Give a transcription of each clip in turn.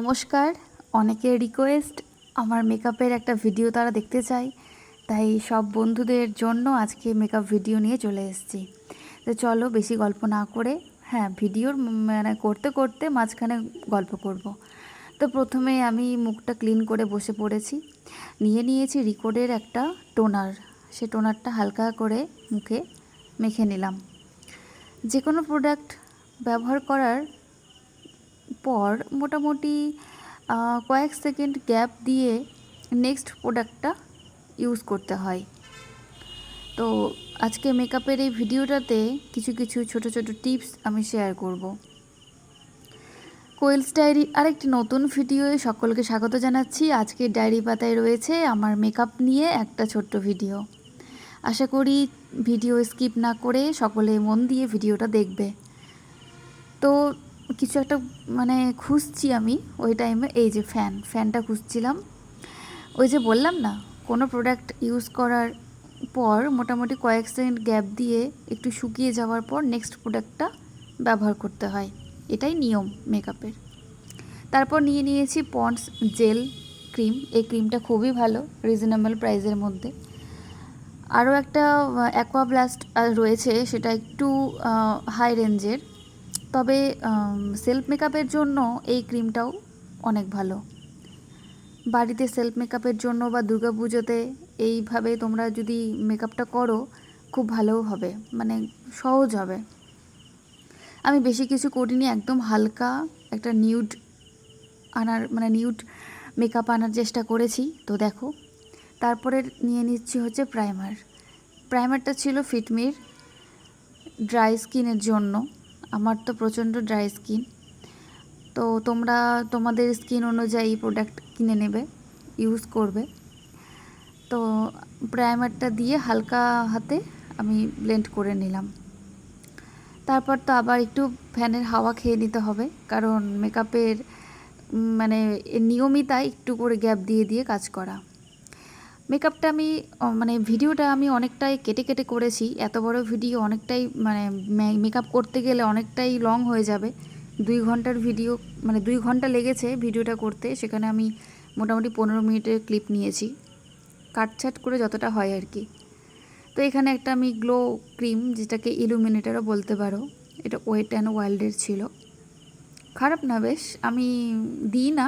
নমস্কার। অনেকের রিকোয়েস্ট আমার মেকআপের একটা ভিডিও তারা দেখতে চায়। তাই সব বন্ধুদের জন্য আজকে মেকআপ ভিডিও নিয়ে চলে এসেছি। তো চলো বেশি গল্প না করে হ্যাঁ ভিডিওর মানে করতে করতে মাঝখানে গল্প করব। তো প্রথমে আমি মুখটা ক্লিন করে বসে পড়েছি। নিয়ে নিয়েছি রিকোডের একটা টোনার সে টোনারটা হালকা করে মুখে মেখে নিলাম। যে কোনো প্রোডাক্ট ব্যবহার করার পর মোটামুটি কয়েক সেকেন্ড গ্যাপ দিয়ে নেক্সট প্রোডাক্টটা ইউজ করতে হয়। তো আজকে মেকআপের এই ভিডিওটাতে কিছু কিছু ছোট ছোট টিপস আমি শেয়ার করব। কোয়েলস ডায়েরি আরেকটি নতুন ভিডিওয়ে সকলকে স্বাগত জানাচ্ছি। আজকে ডায়েরি পাতায় রয়েছে আমার মেকআপ নিয়ে একটা ছোট্ট ভিডিও। আশা করি ভিডিও স্কিপ না করে সকলে মন দিয়ে ভিডিওটা দেখবে। তো কিছু একটা মানে খুঁজছি আমি ওই টাইমে এই যে ফ্যান ফ্যানটা খুঁজছিলাম। ওই যে বললাম না, কোনো প্রোডাক্ট ইউজ করার পর মোটামুটি কয়েক সেকেন্ড গ্যাপ দিয়ে একটু শুকিয়ে যাওয়ার পর নেক্সট প্রোডাক্টটা ব্যবহার করতে হয়। এটাই নিয়ম মেকআপের তারপর নিয়ে নিয়েছি পন্ডস জেল ক্রিম এই ক্রিমটা খুবই ভালো রিজনেবল প্রাইসের মধ্যে। আরও একটা অ্যাকোয়া ব্লাস্ট রয়েছে, সেটা একটু হাই রেঞ্জের তবে সেলফ মেকআপের জন্য এই ক্রিমটাও অনেক ভালো। বাড়িতে সেলফ মেকআপের জন্য বা পুজোতে এইভাবে তোমরা যদি মেকআপটা করো, খুব ভালো হবে মানে সহজ হবে। আমি বেশি কিছু করিনি, একদম হালকা একটা নিউড আনার মানে নিউড মেকআপ আনার চেষ্টা করেছি, তো দেখো। তারপরে নিয়ে নিচ্ছি হচ্ছে প্রাইমার প্রাইমারটা ছিল ফিটমির ড্রাই স্কিনের জন্য। আমার তো প্রচণ্ড ড্রাই স্কিন তো তোমরা তোমাদের স্কিন অনুযায়ী প্রোডাক্ট কিনে নেবে ইউজ করবে। তো প্রাইমারটা দিয়ে হালকা হাতে আমি ব্লেন্ড করে নিলাম। তারপর তো আবার একটু ফ্যানের হাওয়া খেয়ে নিতে হবে, কারণ মেকআপের মানে নিয়মিতায় একটু করে গ্যাপ দিয়ে দিয়ে কাজ করা। মেকআপটা আমি মানে ভিডিওটা আমি অনেকটাই কেটে কেটে করেছি। এত বড় ভিডিও অনেকটাই মানে মেকআপ করতে গেলে অনেকটাই লং হয়ে যাবে। দুই ঘণ্টার ভিডিও মানে দুই ঘণ্টা লেগেছে ভিডিওটা করতে। সেখানে আমি মোটামুটি পনেরো মিনিটের ক্লিপ নিয়েছি। কাটছাট করে যতটা হয় আর কি। তো এখানে একটা আমি গ্লো ক্রিম যেটাকে ইলুমিনেটারও বলতে পারো। এটা ওয়েট অ্যান্ড ওয়াইল্ডের ছিল। খারাপ না বেশ, আমি দিই না।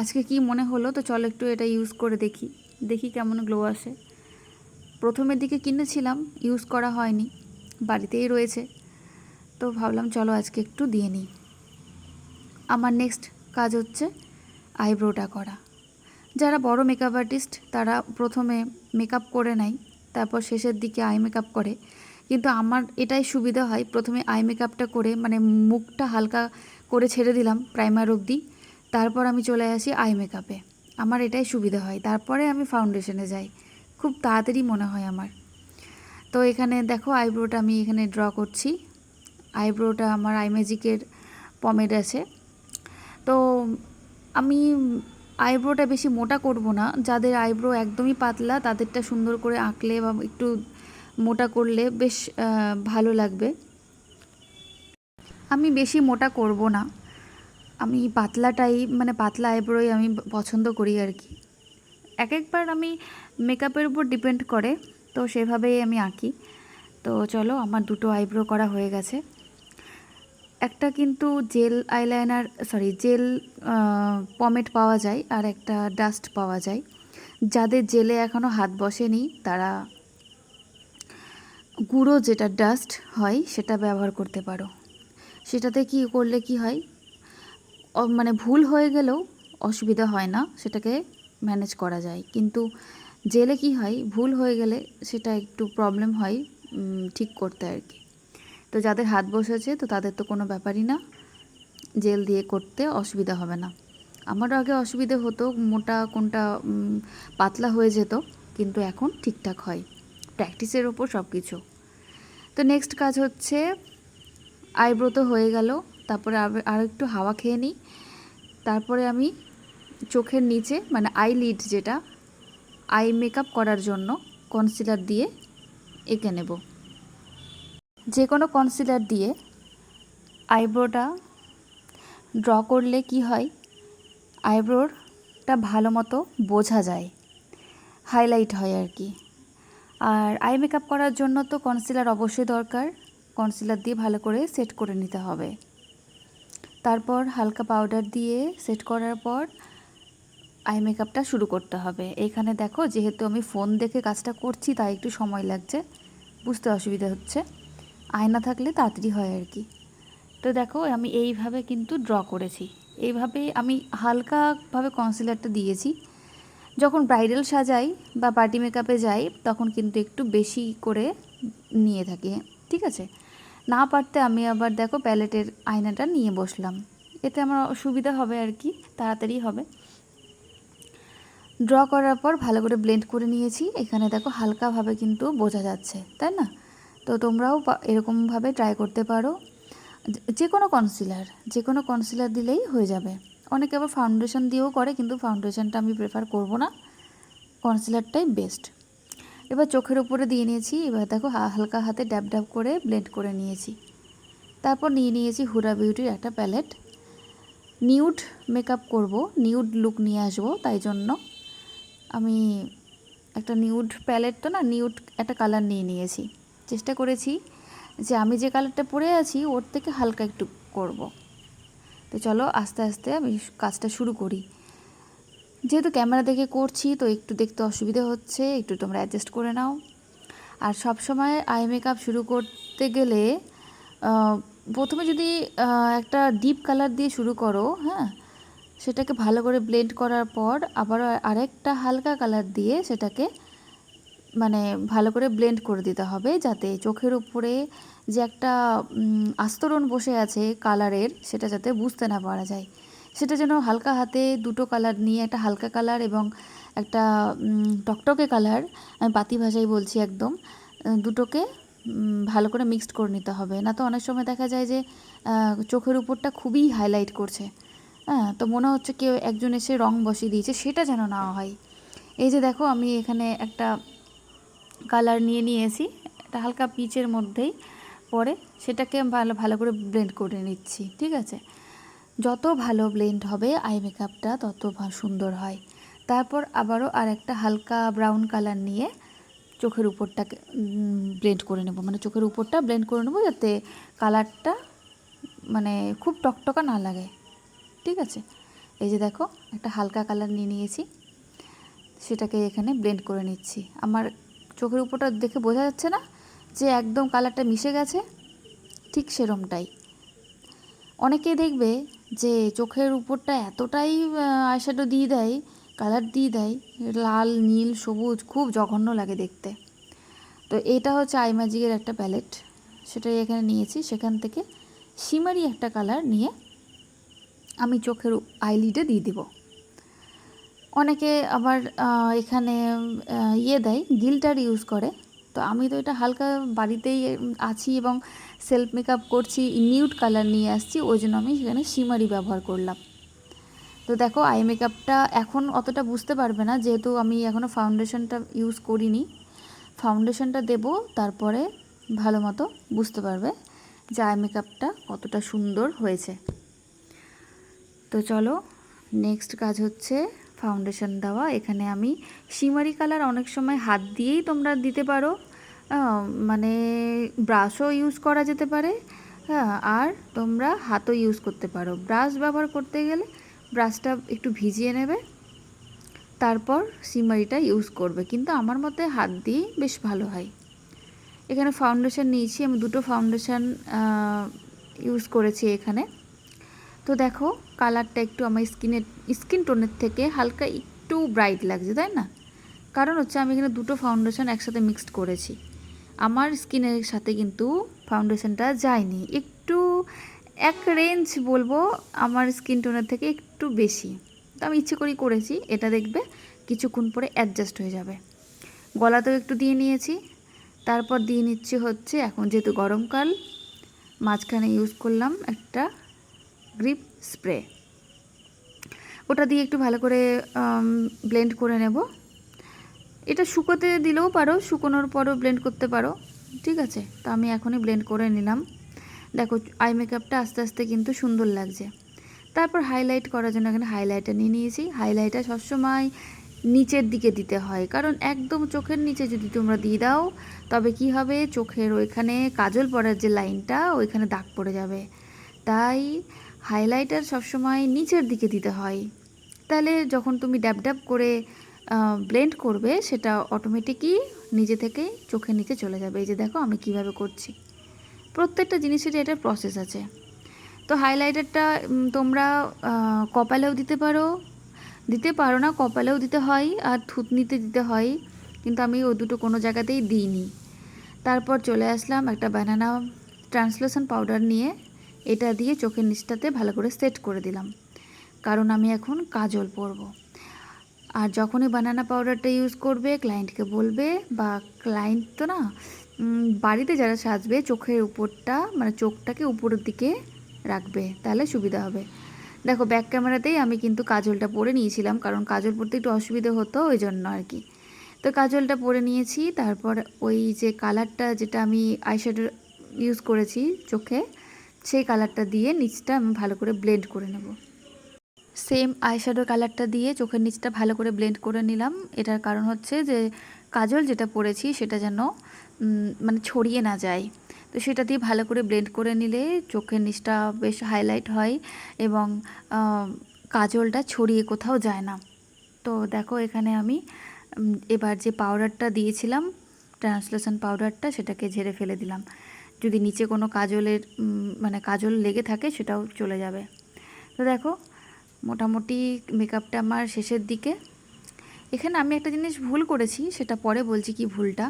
আজকে কি মনে হলো, তো চলো একটু এটা ইউজ করে দেখি। দেখি কেমন গ্লো আসে। প্রথমের দিকে কিনেছিলাম ইউজ করা হয়নি, বাড়িতেই রয়েছে। তো ভাবলাম চলো আজকে একটু দিয়ে নিই। আমার নেক্সট কাজ হচ্ছে আইব্রোটা করা। যারা বড় মেকআপ আর্টিস্ট তারা প্রথমে মেকআপ করে নেয়, তারপর শেষের দিকে আই মেকআপ করে। কিন্তু আমার এটাই সুবিধা হয়, প্রথমে আই মেকআপটা করে মানে মুখটা হালকা করে ছেড়ে দিলাম প্রাইমার অবধি। তারপর আমি চলে আসি আই মেকআপে আমার এটাই সুবিধা হয়। তারপরে আমি ফাউন্ডেশনে যাই। খুব তাড়াতাড়ি মনে হয় আমার। তো এখানে দেখো আইব্রোটা আমি এখানে ড্র করছি। আইব্রোটা আমার আই ম্যাজিকের পমেড আছে। তো আমি আইব্রোটা বেশি মোটা করব না। যাদের আইব্রো একদমই পাতলা, তাদেরটা সুন্দর করে আঁকলে বা একটু মোটা করলে বেশ ভালো লাগবে। আমি বেশি মোটা করব না। আমি পাতলাটাই মানে পাতলা আইব্রোই আমি পছন্দ করি আর কি। এক একবার আমি মেকআপের উপর ডিপেন্ড করে, তো সেভাবেই আমি আঁকি। তো চলো, আমার দুটো আইব্রো করা হয়ে গেছে। একটা কিন্তু gel eyeliner sorry gel pomade পাওয়া যায়, আর একটা ডাস্ট পাওয়া যায়। যাদের জেলে এখনও হাত বসেনি, তারা গুঁড়ো যেটা ডাস্ট হয়, সেটা ব্যবহার করতে পারো। সেটাতে কি করলে কি হয় মানে ভুল হয়ে গেলেও অসুবিধা হয় না, সেটাকে ম্যানেজ করা যায়। কিন্তু জেলে কি হয়, ভুল হয়ে গেলে সেটা একটু প্রবলেম হয় ঠিক করতে আর কি। তো যাদের হাত বসেছে, তো তাদের তো কোনো ব্যাপারই না। জেল দিয়ে করতে অসুবিধা হবে না। আমারও আগে অসুবিধে হতো, মোটা কোনটা পাতলা হয়ে যেত, কিন্তু এখন ঠিকঠাক হয়। প্র্যাকটিসের ওপর সব কিছু তো নেক্সট কাজ হচ্ছে, আইব্রো তো হয়ে গেল। তারপরে আর একটু হাওয়া খেয়ে নিই। তারপরে আমি চোখের নিচে মানে আই লিড যেটা আই মেকআপ করার জন্য কনসিলার দিয়ে এঁকে নেব। যে কোনো কনসিলার দিয়ে আইব্রোটা ড্র করলে কি হয়? আইব্রোরটা ভালো মতো বোঝা যায় হাইলাইট হয় আর কি। আর আই মেকআপ করার জন্য তো কনসিলার অবশ্যই দরকার। কনসিলার দিয়ে ভালো করে সেট করে নিতে হবে। তারপর হালকা পাউডার দিয়ে সেট করার পর আই মেকআপটা শুরু করতে হবে। এখানে দেখো, যেহেতু আমি ফোন দেখে কাজটা করছি, তাই একটু সময় লাগছে। বুঝতে অসুবিধা হচ্ছে। আয়না থাকলে তাড়াতাড়ি হয় আর কি। তো দেখো, আমি এইভাবে কিন্তু ড্র করেছি। এইভাবে আমি হালকাভাবে কনসিলারটা দিয়েছি। যখন ব্রাইডাল সাজাই বা পার্টি মেকআপে যাই, তখন কিন্তু একটু বেশি করে নিয়ে থাকি। ঠিক আছে? না পারতে আমি আবার দেখো প্যালেটের আয়নাটা নিয়ে বসলাম। এতে আমার সুবিধা হবে আর কি, তাড়াতাড়ি হবে। ড্র করার পর ভালো করে ব্লেন্ড করে নিয়েছি। এখানে দেখো হালকাভাবে কিন্তু বোঝা যাচ্ছে, তাই না? তো তোমরাও এরকমভাবে ট্রাই করতে পারো। যে কোনো কনসিলার যে কোনো কনসিলার দিলেই হয়ে যাবে। অনেকে আবার ফাউন্ডেশন দিয়েও করে, কিন্তু ফাউন্ডেশনটা আমি প্রেফার করব না। কনসিলারটাই বেস্ট এবার চোখের উপরে দিয়ে নিয়েছি। এবার দেখো হালকা হাতে ড্যাব ড্যাব করে ব্লেন্ড করে নিয়েছি। তারপর নিয়ে নিয়েছি হুরা বিউটির একটা প্যালেট নিউড মেকআপ করব নিউড লুক নিয়ে আসব, তাই জন্য আমি একটা নিউড প্যালেট তো না নিউড একটা কালার নিয়ে নিয়েছি। চেষ্টা করেছি যে আমি যে কালারটা পরে আছি, ওর থেকে হালকা একটু করব। তো চলো আস্তে আস্তে আমি কাজটা শুরু করি। যেহেতু ক্যামেরা দেখে করছি, তো একটু দেখতে অসুবিধা হচ্ছে, একটু তোমরা অ্যাডজাস্ট করে নাও। আর সব সময় আই মেকআপ শুরু করতে গেলে প্রথমে যদি একটা ডিপ কালার দিয়ে শুরু করো হ্যাঁ সেটাকে ভালো করে ব্লেন্ড করার পর আবার আরেকটা হালকা কালার দিয়ে সেটাকে মানে ভালো করে ব্লেন্ড করে দিতে হবে, যাতে চোখের উপরে যে একটা আস্তরণ বসে আছে কালারের সেটা যাতে বুঝতে না পারা যায়। সেটা যেন হালকা হাতে দুটো কালার নিয়ে, একটা হালকা কালার এবং একটা টকটকে কালার আমি পাতি ভাষায় বলছি একদম দুটোকে ভালো করে মিক্সড করে নিতে হবে। না তো অনেক সময় দেখা যায় যে চোখের উপরটা খুবই হাইলাইট করছে। হ্যাঁ তো মনে হচ্ছে কেউ একজন এসে রং বসিয়ে দিয়েছে, সেটা যেন না হয়। এই যে দেখো, আমি এখানে একটা কালার নিয়ে নিয়েছি, একটা হালকা পিচের মধ্যেই পরে সেটাকে ভালো ভালো করে ব্লেন্ড করে নিচ্ছি, ঠিক আছে? যত ভালো ব্লেন্ড হবে আই মেকআপটা তত সুন্দর হয়। তারপর আবারও আর একটা হালকা ব্রাউন কালার নিয়ে চোখের উপরটাকে ব্লেন্ড করে নেব। মানে চোখের উপরটা ব্লেন্ড করে নেব যাতে কালারটা মানে খুব টকটকা না লাগে। ঠিক আছে? এই যে দেখো, একটা হালকা কালার নিয়ে নিয়েছি। সেটাকে এখানে ব্লেন্ড করে নিচ্ছি। আমার চোখের উপরটা দেখে বোঝা যাচ্ছে না যে একদম কালারটা মিশে গেছে। ঠিক সেরমটাই। অনেকে দেখবে যে চোখের উপরটা এতটাই আইশ্যাডো দিয়ে দেয় কালার দিয়ে দেয়, লাল, নীল, সবুজ, খুব জঘন্য লাগে দেখতে। তো এটা হচ্ছে আই ম্যাজিকের একটা প্যালেট সেটাই এখানে নিয়েছি। সেখান থেকে সিমারি একটা কালার নিয়ে আমি চোখের আইলিডে দিয়ে দিব। অনেকে আবার এখানে ইয়ে দেয়, গিল্টার ইউজ করে। তো আমি তো এটা হালকা বাড়িতেই আছি এবং সেলফ মেকআপ করছি নিউড কালার নিয়ে আসছি, ওই জন্য আমি সেখানে সিমারি ব্যবহার করলাম। তো দেখো আই মেকআপটা এখন অতটা বুঝতে পারবে না, যেহেতু আমি এখনও ফাউন্ডেশনটা ইউজ করিনি। ফাউন্ডেশনটা দেব, তারপরে ভালো মতো বুঝতে পারবে যে আই মেকআপটা কতটা সুন্দর হয়েছে। তো চলো নেক্সট কাজ হচ্ছে ফাউন্ডেশন দেওয়া। এখানে আমি শিমারি কালার অনেক সময় হাত দিয়েই তোমরা দিতে পারো। মানে ব্রাশও ইউজ করা যেতে পারে। হ্যাঁ আর তোমরা হাতও ইউজ করতে পারো। ব্রাশ ব্যবহার করতে গেলে ব্রাশটা একটু ভিজিয়ে নেবে। তারপর সিমারিটা ইউজ করবে। কিন্তু আমার মতে হাত দিয়েই বেশ ভালো হয়। এখানে ফাউন্ডেশন নিয়েছি। আমি দুটো ফাউন্ডেশন ইউজ করেছি এখানে। তো দেখো কালারটা একটু আমার স্কিনের, স্কিন টোনের থেকে হালকা একটু ব্রাইট লাগছে, তাই না? কারণ হচ্ছে আমি এখানে দুটো ফাউন্ডেশন একসাথে মিক্সড করেছি। আমার স্কিনের সাথে কিন্তু ফাউন্ডেশনটা যায়নি। একটু এক রেঞ্জ বলব আমার স্কিন টোনের থেকে একটু বেশি। তো আমি ইচ্ছে করেই করেছি, এটা দেখবে কিছুক্ষণ পরে অ্যাডজাস্ট হয়ে যাবে। গলাতেও একটু দিয়ে নিয়েছি। তারপর দিয়ে নিচ্ছি হচ্ছে এখন যেহেতু গরমকাল, মাঝখানে ইউজ করলাম একটা গ্রিপ স্প্রে ওটা দিয়ে একটু ভালো করে ব্লেন্ড করে নেব। এটা শুকোতে দিলেও পারো, শুকোনোর পরও ব্লেন্ড করতে পারো। ঠিক আছে? তো আমি এখনই ব্লেন্ড করে নিলাম। দেখো আই মেকআপটা আস্তে আস্তে কিন্তু সুন্দর লাগছে। তারপর হাইলাইট করার জন্য এখানে হাইলাইটার নিয়ে নিয়েছি। হাইলাইটার সবসময় নিচের দিকে দিতে হয়। কারণ একদম চোখের নিচে যদি তোমরা দিয়ে দাও, তবে কি হবে? চোখের ওইখানে কাজল পড়ার যে লাইনটা ওইখানে দাগ পড়ে যাবে। তাই হাইলাইটার সবসময় নিচের দিকে দিতে হয়। তাহলে যখন তুমি ড্যাব ড্যাব করে ব্লেন্ড করবে, সেটা অটোমেটিকই নিজে থেকে চোখের নিচে চলে যাবে। এই যে দেখো আমি কীভাবে করছি। প্রত্যেকটা জিনিসেরই একটা প্রসেস আছে। তো হাইলাইটারটা তোমরা কপালেও দিতে পারো। দিতে পারো না, কপালেও দিতে হয় আর থুতনিতে দিতে হয়। কিন্তু আমি ও দুটো কোনো জায়গাতেই দিইনি। তারপর চলে আসলাম একটা ব্যানানা ট্রান্সলেশন পাউডার নিয়ে। এটা দিয়ে চোখের নিচটাতে ভালো করে সেট করে দিলাম। কারণ আমি এখন কাজল পরব। আর যখনই বানানা পাউডারটা ইউজ করবে ক্লায়েন্টকে বলবে বা ক্লায়েন্ট তো না বাড়িতে যারা সাজবে, চোখের উপরটা মানে চোখটাকে উপরের দিকে রাখবে, তাহলে সুবিধা হবে। দেখো ব্যাক ক্যামেরাতেই আমি কিন্তু কাজলটা পরে নিয়েছিলাম, কারণ কাজল পরতে একটু অসুবিধে হতো, ওই জন্য আর কি। তো কাজলটা পরে নিয়েছি, তারপর ওই যে কালারটা যেটা আমি আইশ্যাডো ইউজ করেছি চোখে সেই কালারটা দিয়ে নিচটা আমি ভালো করে ব্লেন্ড করে নেব। সেম আইশ্যাডো কালারটা দিয়ে চোখের নিচটা ভালো করে ব্লেন্ড করে নিলাম। এটার কারণ হচ্ছে যে, কাজল যেটা পরেছি সেটা যেন মানে ছড়িয়ে না যায়। তো সেটা দিয়ে ভালো করে ব্লেন্ড করে নিলে চোখের নিচটা বেশ হাইলাইট হয় এবং কাজলটা ছড়িয়ে কোথাও যায় না। তো দেখো এখানে আমি এবার যে পাউডারটা দিয়েছিলাম ট্রান্সলেশন পাউডারটা সেটাকে ঝেড়ে ফেলে দিলাম। যদি নিচে কোনো কাজলের মানে কাজল লেগে থাকে সেটাও চলে যাবে। তো দেখো, মোটামুটি মেকআপটা আমার শেষের দিকে। এখানে আমি একটা জিনিস ভুল করেছি, সেটা পরে বলছি কি ভুলটা।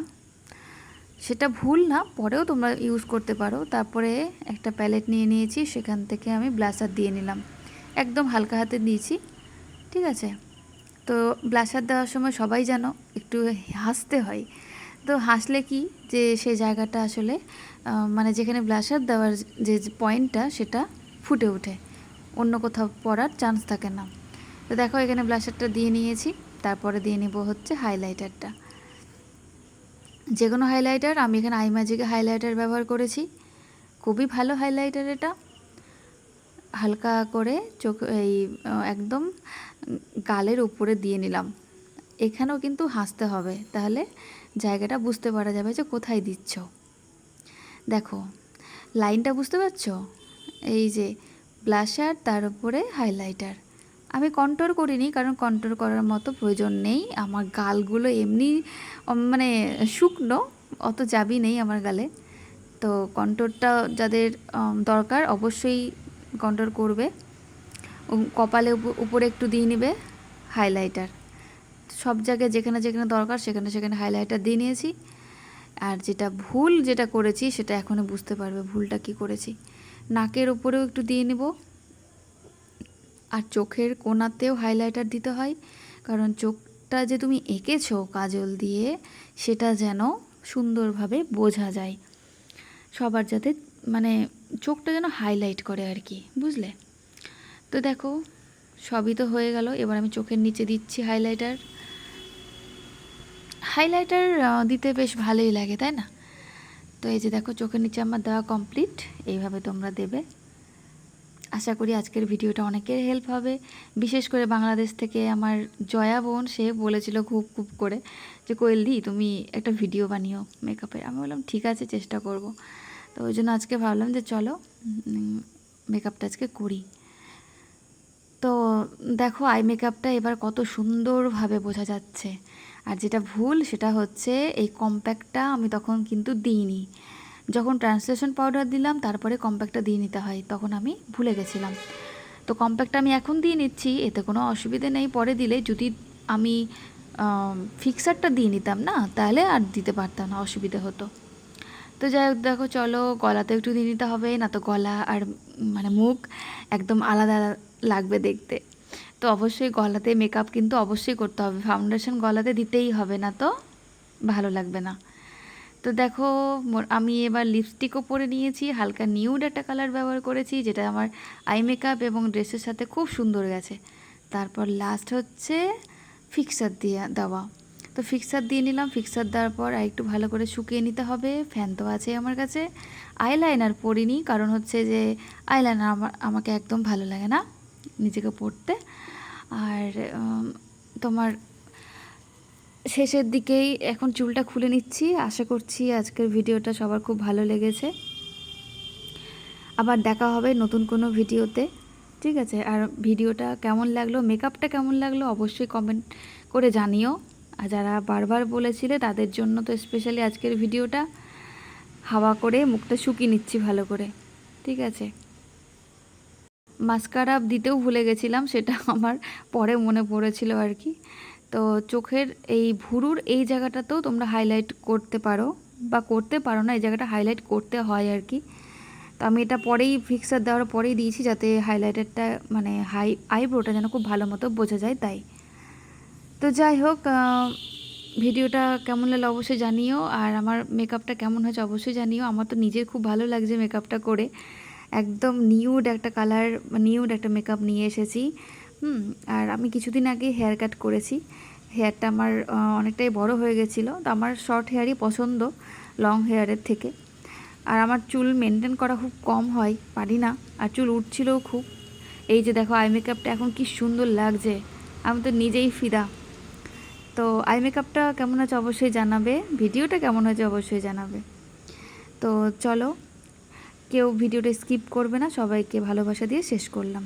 সেটা ভুল না, পরেও তোমরা ইউজ করতে পারো। তারপরে একটা প্যালেট নিয়ে নিয়েছি, সেখান থেকে আমি ব্লাসার দিয়ে নিলাম। একদম হালকা হাতে দিয়েছি, ঠিক আছে? তো ব্লাসার দেওয়ার সময় সবাই যেন একটু হাসতে হয়। তো হাসলে কি যে সেই জায়গাটা আসলে মানে যেখানে ব্লাশার দেওয়ার যে পয়েন্টটা সেটা ফুটে ওঠে, অন্য কোথাও পড়ার চান্স থাকে না। তো দেখো এখানে ব্লাশারটা দিয়ে নিয়েছি, তারপরে দিয়ে নেব হচ্ছে হাইলাইটারটা যে কোনো হাইলাইটার আমি এখানে আই ম্যাজিকে হাইলাইটার ব্যবহার করেছি, খুবই ভালো হাইলাইটার এটা। হালকা করে চোখ, এই একদম গালের উপরে দিয়ে নিলাম। এখানেও কিন্তু হাসতে হবে, তাহলে জায়গাটা বুঝতে পারা যাবে যে কোথায় দিচ্ছ। দেখো, লাইনটা বুঝতে পারছ? এই যে ব্লাশার, তার উপরে হাইলাইটার। আমি কন্ট্রোল করিনি, কারণ কন্ট্রোল করার মতো প্রয়োজন নেই। আমার গালগুলো এমনি মানে শুকনো, অত যাবি নেই আমার গালে। তো কন্ট্রোলটা যাদের দরকার অবশ্যই কন্ট্রোল করবে। কপালে উপ- উপরে একটু দিয়ে নেবে হাইলাইটার। সব জায়গায় যেখানে যেখানে দরকার সেখানে সেখানে হাইলাইটার দিয়ে নিয়েছি। আর যেটা ভুল যেটা করেছি সেটা এখনও বুঝতে পারবে ভুলটা কি করেছি। নাকের উপরেও একটু দিয়ে নেব। আর চোখের কোণাতেও হাইলাইটার দিতে হয়। কারণ চোখটা যে তুমি এঁকেছো কাজল দিয়ে, সেটা যেন সুন্দরভাবে বোঝা যায়। সবার যাতে মানে চোখটা যেন হাইলাইট করে আর কি, বুঝলে? তো দেখো, সবই তো হয়ে গেল। এবার আমি চোখের নিচে দিচ্ছি হাইলাইটার হাইলাইটার দিতে বেশ ভালোই লাগে, তাই না? তো এই যে দেখো, চোখের নিচে আমার দেওয়া কমপ্লিট এইভাবে তোমরা দেবে। আশা করি আজকের ভিডিওটা অনেকের হেল্প হবে। বিশেষ করে বাংলাদেশ থেকে আমার জয়া বোন, সে বলেছিল খুব খুব করে যে কোয়েল দি তুমি একটা ভিডিও বানিও মেকআপের আমি বললাম, ঠিক আছে, চেষ্টা করব। তো ওই জন্য আজকে ভাবলাম যে, চলো মেকআপটা আজকে করি। তো দেখো আই মেকআপটা এবার কত সুন্দরভাবে বোঝা যাচ্ছে। আর যেটা ভুল সেটা হচ্ছে এই কম্প্যাক্টটা আমি তখন কিন্তু দিইনি। যখন ট্রান্সলেশন পাউডার দিলাম, তারপরে কম্প্যাক্টটা দিয়ে নিতে হয়, তখন আমি ভুলে গেছিলাম। তো কম্প্যাক্টটা আমি এখন দিয়ে নিচ্ছি, এতে কোনো অসুবিধে নেই। পরে দিলে যদি আমি ফিক্সারটা দিয়ে নিতাম না, তাহলে আর দিতে পারতাম না, অসুবিধে হতো। তো যাই হোক, দেখো চলো গলাতে একটু দিয়ে নিতে হবে, না তো গলা আর মানে মুখ একদম আলাদা লাগবে দেখতে। তো অবশ্যই গলাতে মেকআপ কিন্তু অবশ্যই করতে হবে। ফাউন্ডেশন গলাতে দিতেই হবে না তো? ভালো লাগবে না। তো দেখো আমি এবার লিপস্টিকও পরে নিয়েছি, হালকা নিউড একটা কালার ব্যবহার করেছি, যেটা আমার আই মেকআপ এবং ড্রেসের সাথে খুব সুন্দর গেছে। তারপর লাস্ট হচ্ছে ফিক্সার দিয়ে দেওয়া। তো ফিক্সার দিয়ে নিলাম ফিক্সার দেওয়ার পর একটু ভালো করে শুকিয়ে নিতে হবে। ফ্যান তো আছে আমার কাছে। আইলাইনার পরিনি, কারণ হচ্ছে যে আইলাইনার আমার, আমাকে একদম ভালো লাগে না। নিজেকে পড়তে। আর তোমার শেষের দিকেই এখন চুলটা খুলে নিচ্ছি। আশা করছি আজকের ভিডিওটা সবার খুব ভালো লেগেছে। আবার দেখা হবে নতুন কোনো ভিডিওতে। ঠিক আছে? আর ভিডিওটা কেমন লাগল মেকআপটা কেমন লাগল অবশ্যই কমেন্ট করে জানিও। আর যারা বারবার বলেছিলে তাদের জন্য তো স্পেশালি আজকের ভিডিওটা। হাওয়া করে মুখটা শুকিয়ে নিচ্ছি ভালো করে। ঠিক আছে? মাস্কারা দিতেও ভুলে গেছিলাম, সেটা আমার পরে মনে পড়েছিল আর কি। তো চোখের এই ভুরুর এই জায়গাটাতেও তোমরা হাইলাইট করতে পারো, বা করতে পারো না, এই জায়গাটা হাইলাইট করতে হয় আর কি। তো আমি এটা পরেই ফিক্সার দেওয়ার পরেই দিয়েছি, যাতে হাইলাইটারটা মানে হাই আইব্রোটা যেন খুব ভালো মতো বোঝা যায় তাই। তো যাই হোক ভিডিওটা কেমন লাগল অবশ্যই জানিও, আর আমার মেকআপটা কেমন হয়েছে অবশ্যই জানিও। আমার তো নিজের খুব ভালো লাগছে মেকআপটা করে। একদম নিউড একটা কালার নিউড একটা মেকআপ নিয়ে এসেছি। হুম, আর আমি কিছুদিন আগে হেয়ার কাট করেছি। হেয়ারটা আমার অনেকটাই বড় হয়ে গেছিল। তো আমার শর্ট হেয়ারই পছন্দ লং হেয়ারের থেকে। আর আমার চুল মেনটেন করা খুব কম হয়, পারি না। আর চুল উঠছিলও খুব। এই যে দেখো আই মেকআপটা এখন কি সুন্দর লাগছে। আমি তো নিজেই ফিদা। তো আই মেকআপটা কেমন হয়েছে অবশ্যই জানাবে। ভিডিওটা কেমন হয়েছে অবশ্যই জানাবে। তো চলো কেউ ভিডিওটা স্কিপ করবে না সবাইকে ভালোবাসা দিয়ে শেষ করলাম।